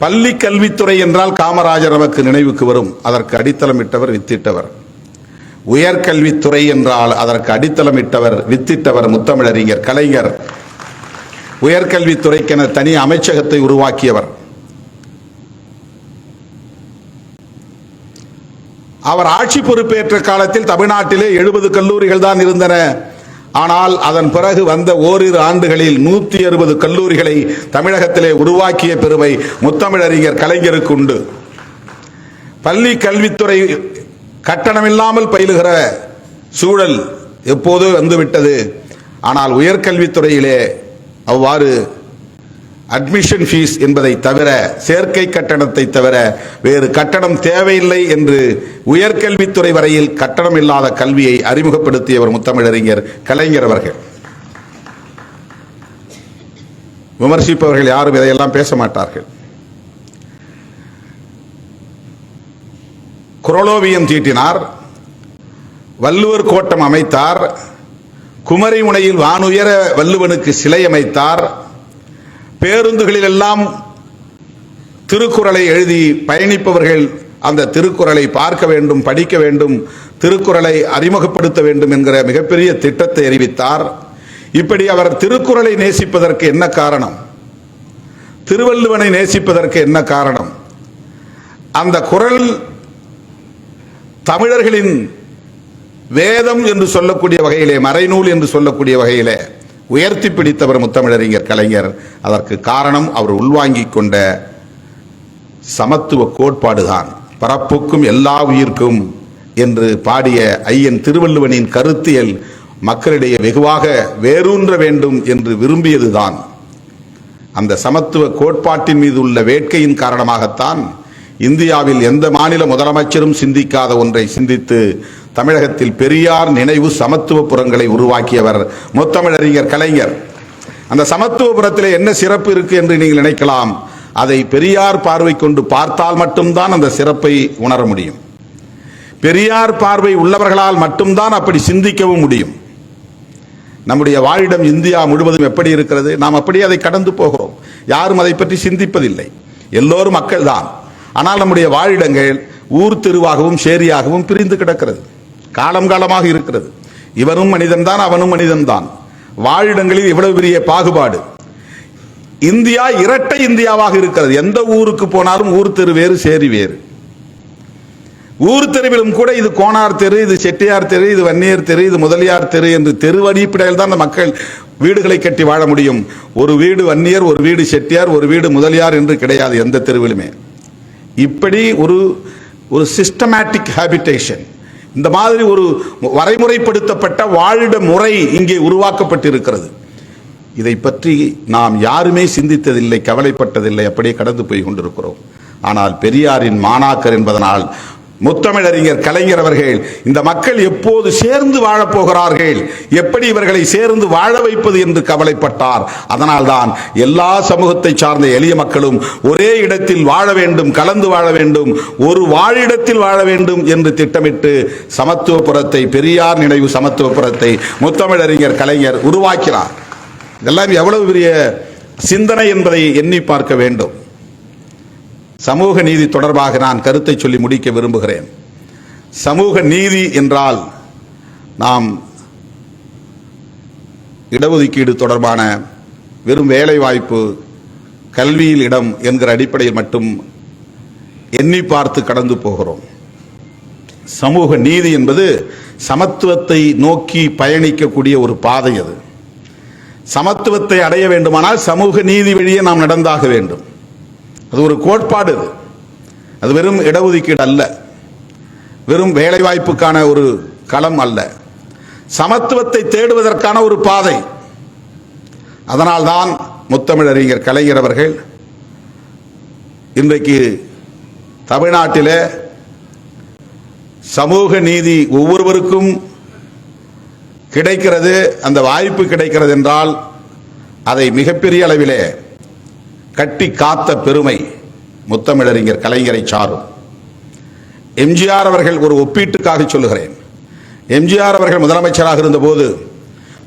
பள்ளி கல்வித்துறை என்றால் காமராஜர் நமக்கு நினைவுக்கு வரும். அதற்கு அடித்தளமிட்டவர் வித்திட்டவர். உயர்கல்வித்துறை என்றால் அதற்கு அடித்தளமிட்டவர் வித்திட்டவர் முத்தமிழறிஞர் கலைஞர். உயர்கல்வித்துறைக்கென தனி அமைச்சகத்தை உருவாக்கியவர். அவர் ஆட்சி பொறுப்பேற்ற காலத்தில் தமிழ்நாட்டிலே எழுபது கல்லூரிகள் தான் இருந்தன. ஆனால் அதன் பிறகு வந்த ஓரிரு ஆண்டுகளில் நூத்தி அறுபது கல்லூரிகளை தமிழகத்திலே உருவாக்கிய பெருமை முத்தமிழறிஞர் கலைஞருக்கு உண்டு. பள்ளி கல்வித்துறை கட்டணமில்லாமல் பயிலுகிற சூழல் எப்போதோ வந்துவிட்டது? ஆனால் உயர்கல்வித்துறையிலே அவ்வாறு அட்மிஷன் ஃபீஸ் என்பதை தவிர சேர்க்கை கட்டணத்தை தவிர வேறு கட்டணம் தேவையில்லை என்று உயர்கல்வித்துறை வரையில் கட்டணம் இல்லாத கல்வியை அறிமுகப்படுத்தியவர் முத்தமிழறிஞர் கலைஞர் அவர்கள். விமர்சிப்பவர்கள் யாரும் இதையெல்லாம் பேச மாட்டார்கள். குரலோவியம் தீட்டினார். வள்ளுவர் கோட்டம் அமைத்தார். குமரி முனையில் வானுயர வள்ளுவனுக்கு சிலை அமைத்தார். பேருந்துகளில் எல்லாம் திருக்குறளை எழுதி பயணிப்பவர்கள் அந்த திருக்குறளை பார்க்க வேண்டும் படிக்க வேண்டும் திருக்குறளை அறிமுகப்படுத்த வேண்டும் என்கிற மிகப்பெரிய திட்டத்தை அறிவித்தார். இப்படி அவர் திருக்குறளை நேசிப்பதற்கு என்ன காரணம்? திருவள்ளுவனை நேசிப்பதற்கு என்ன காரணம்? அந்த குரல் தமிழர்களின் வேதம் என்று சொல்லக்கூடிய வகையிலே மறைநூல் என்று சொல்லக்கூடிய வகையிலே உயர்த்தி பிடித்தவர் முத்தமிழறிஞர் கலைஞர். அதற்கு காரணம் அவர் உள்வாங்கி கொண்ட சமத்துவ கோட்பாடுதான். பரப்புக்கும் எல்லா உயிர்க்கும் என்று பாடிய ஐயன் திருவள்ளுவனின் கருத்தியல் மக்களிடையே வெகுவாக வேரூன்ற வேண்டும் என்று விரும்பியதுதான். அந்த சமத்துவ கோட்பாட்டின் மீது உள்ள வேட்கையின் காரணமாகத்தான் இந்தியாவில் எந்த மாநில முதலமைச்சரும் சிந்திக்காத ஒன்றை சிந்தித்து தமிழகத்தில் பெரியார் நினைவு சமத்துவபுரங்களை உருவாக்கியவர் முத்தமிழறிஞர் கலைஞர். அந்த சமத்துவபுரத்தில் என்ன சிறப்பு இருக்கு என்று நீங்கள் நினைக்கலாம். அதை பெரியார் பார்வை கொண்டு பார்த்தால் மட்டும்தான் அந்த சிறப்பை உணர முடியும். பெரியார் பார்வை உள்ளவர்களால் மட்டும்தான் அப்படி சிந்திக்கவும் முடியும். நம்முடைய வாழிடம் இந்தியா முழுவதும் எப்படி இருக்கிறது? நாம் அப்படியே அதை கடந்து போகிறோம். யாரும் அதை பற்றி சிந்திப்பதில்லை. எல்லோரும் மக்கள் தான் ஆனால் நம்முடைய வாழிடங்கள் ஊர் தெருவாகவும் சேரியாகவும் பிரிந்து கிடக்கிறது. காலம் காலமாக இருக்கிறது. இவனும் மனிதன்தான் அவனும் மனிதன்தான் வாழிடங்களில் இவ்வளவு பெரிய பாகுபாடு. இந்தியா இரட்டை இந்தியாவாக இருக்கிறது. எந்த ஊருக்கு போனாலும் ஊர் தெரு வேறு சேரி வேறு. ஊர் தெருவிலும் கூட இது கோனார் தெரு இது செட்டியார் தெரு இது வன்னியர் தெரு இது முதலியார் தெரு என்று தெரு அடிப்படையில் தான் அந்த மக்கள் வீடுகளை கட்டி வாழ முடியும். ஒரு வீடு வன்னியர் ஒரு வீடு செட்டியார் ஒரு வீடு முதலியார் என்று கிடையாது எந்த தெருவிலுமே. இப்படி ஒரு ஒரு சிஸ்டமேட்டிக் ஹேபிட்டேஷன் இந்த மாதிரி ஒரு வரைமுறைப்படுத்தப்பட்ட வாழிட முறை இங்கே உருவாக்கப்பட்டிருக்கிறது. இதை பற்றி நாம் யாருமே சிந்தித்ததில்லை கவலைப்பட்டதில்லை அப்படியே கடந்து போய் கொண்டிருக்கிறோம். ஆனால் பெரியாரின் மாணாக்கர் என்பதனால் முத்தமிழறிஞர் கலைஞர் அவர்கள் இந்த மக்கள் எப்போது சேர்ந்து வாழப்போகிறார்கள் எப்படி இவர்களை சேர்ந்து வாழ வைப்பது என்று கவலைப்பட்டார். அதனால்தான் எல்லா சமூகத்தை சார்ந்த எளிய மக்களும் ஒரே இடத்தில் வாழ வேண்டும் கலந்து வாழ வேண்டும் ஒரு வாழிடத்தில் வாழ வேண்டும் என்று திட்டமிட்டு சமத்துவபுரத்தை பெரியார் நினைவு சமத்துவபுரத்தை முத்தமிழறிஞர் கலைஞர் உருவாக்கினார். இதெல்லாம் எவ்வளவு பெரிய சிந்தனை என்பதை எண்ணி பார்க்க வேண்டும். சமூக நீதி தொடர்பாக நான் கருத்தை சொல்லி முடிக்க விரும்புகிறேன். சமூக நீதி என்றால் நாம் இடஒதுக்கீடு தொடர்பான வெறும் வேலைவாய்ப்பு கல்வியில் இடம் என்கிற அடிப்படையில் மட்டும் எண்ணி பார்த்து கடந்து போகிறோம். சமூக நீதி என்பது சமத்துவத்தை நோக்கி பயணிக்கக்கூடிய ஒரு பாதை அது. சமத்துவத்தை அடைய வேண்டுமானால் சமூக நீதி வழியே நாம் நடந்தாக வேண்டும். அது ஒரு கோட்பாடு அது. அது வெறும் இடஒதுக்கீடு அல்ல. வெறும் வேலைவாய்ப்புக்கான ஒரு களம் அல்ல. சமத்துவத்தை தேடுவதற்கான ஒரு பாதை. அதனால்தான் முத்தமிழறிஞர் கலைஞர் அவர்கள் இன்றைக்கு தமிழ்நாட்டிலே சமூக நீதி ஒவ்வொருவருக்கும் கிடைக்கிறது அந்த வாய்ப்பு கிடைக்கிறது என்றால் அதை மிகப்பெரிய அளவிலே கட்டி காத்த பெருமை முத்தமிழறிஞர் கலைஞரை சாரும். எம்ஜிஆர் அவர்கள் ஒரு ஒப்பீட்டுக்காக சொல்லுகிறேன். எம்ஜிஆர் அவர்கள் முதலமைச்சராக இருந்தபோது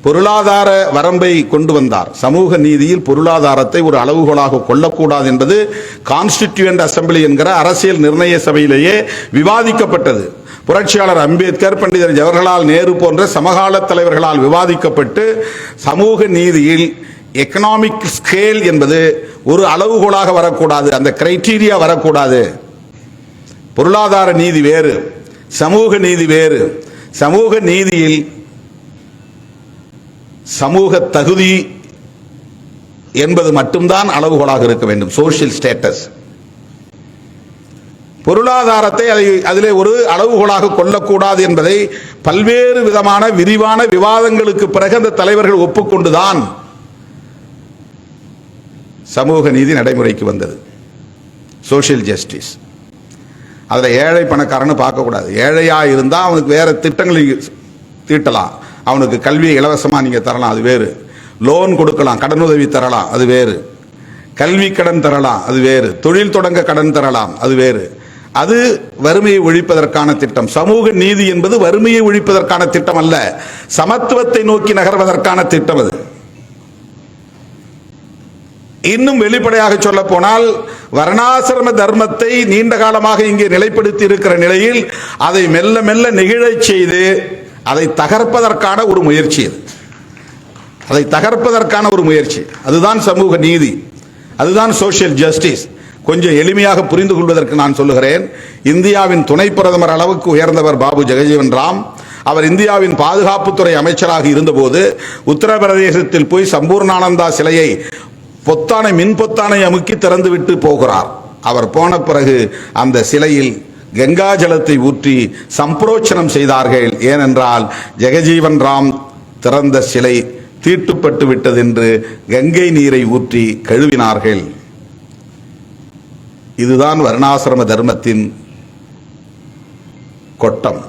பொருளாதார வரம்பை கொண்டு வந்தார். சமூக நீதியில் பொருளாதாரத்தை ஒரு அளவுகோலாக கொள்ளக்கூடாது என்பது கான்ஸ்டிடியூண்ட் அசெம்பிளி என்கிற அரசியல் நிர்ணய சபையிலேயே விவாதிக்கப்பட்டது. புரட்சியாளர் அம்பேத்கர் பண்டிதர் ஜவஹர்லால் நேரு போன்ற சமகால தலைவர்களால் விவாதிக்கப்பட்டு சமூக நீதியில் எக்கனாமிக் ஸ்கேல் என்பது ஒரு அளவுகோலாக வரக்கூடாது. அந்த கிரைட்டீரியா வரக்கூடாது. பொருளாதார நீதி வேறு. சமூக நீதி வேறு. சமூக நீதியில் சமூக தகுதி என்பது மட்டும்தான் அளவுகோலாக இருக்க வேண்டும். சோஷியல் ஸ்டேட்டஸ் பொருளாதாரத்தை அதை அதிலே ஒரு அளவுகோலாக கொள்ளக்கூடாது என்பதை பல்வேறு விதமான விரிவான விவாதங்களுக்கு பிறகு அந்த தலைவர்கள் ஒப்புக்கொண்டுதான் சமூக நீதி நடைமுறைக்கு வந்தது. சோஷியல் ஜஸ்டிஸ் அதில் ஏழை பணக்காரன்னு பார்க்கக்கூடாது. ஏழையாக இருந்தால் அவனுக்கு வேற திட்டங்களை தீட்டலாம். அவனுக்கு கல்வியை இலவசமாக நீங்கள் தரலாம் அது வேறு. லோன் கொடுக்கலாம் கடனுதவி தரலாம் அது வேறு. கல்வி கடன் தரலாம் அது வேறு. தொழில் தொடங்க கடன் தரலாம் அது வேறு. அது வறுமையை ஒழிப்பதற்கான திட்டம். சமூக நீதி என்பது வறுமையை ஒழிப்பதற்கான திட்டம் அல்ல. சமத்துவத்தை நோக்கி நகர்வதற்கான திட்டம் அது. இன்னும் வெளிப்படையாக சொல்ல போனால் வர்ணாசிரம தர்மத்தை நீண்ட காலமாக இங்கே நிலைப்படுத்தி இருக்கிற நிலையில் அதை மெல்ல மெல்ல நெகிழச் செய்து அதை தகர்ப்பதற்கான ஒரு முயற்சி அது. அதை தகர்ப்பதற்கான ஒரு முயற்சி. அதுதான் சமூக நீதி. அதுதான் சோஷியல் ஜஸ்டிஸ் கொஞ்சம் எளிமையாக புரிந்து கொள்வதற்கு நான் சொல்லுகிறேன். இந்தியாவின் துணை பிரதமர் அளவுக்கு உயர்ந்தவர் பாபு ஜெகஜீவன் ராம். அவர் இந்தியாவின் பாதுகாப்புத்துறை அமைச்சராக இருந்தபோது உத்தரப்பிரதேசத்தில் போய் சம்பூர்ணானந்தா சிலையை பொத்தானை மின் பொத்தானை அமுக்கி திறந்து விட்டு போகிறார். அவர் போன பிறகு அந்த சிலையில் கங்கா ஜலத்தை ஊற்றி சம்பரோச்சனம் செய்தார்கள். ஏனென்றால் ஜெகஜீவன் ராம் திறந்த சிலை தீட்டுப்பட்டு விட்டது என்று கங்கை நீரை ஊற்றி கழுவினார்கள். இதுதான் வர்ணாசிரம தர்மத்தின் கொட்டம்.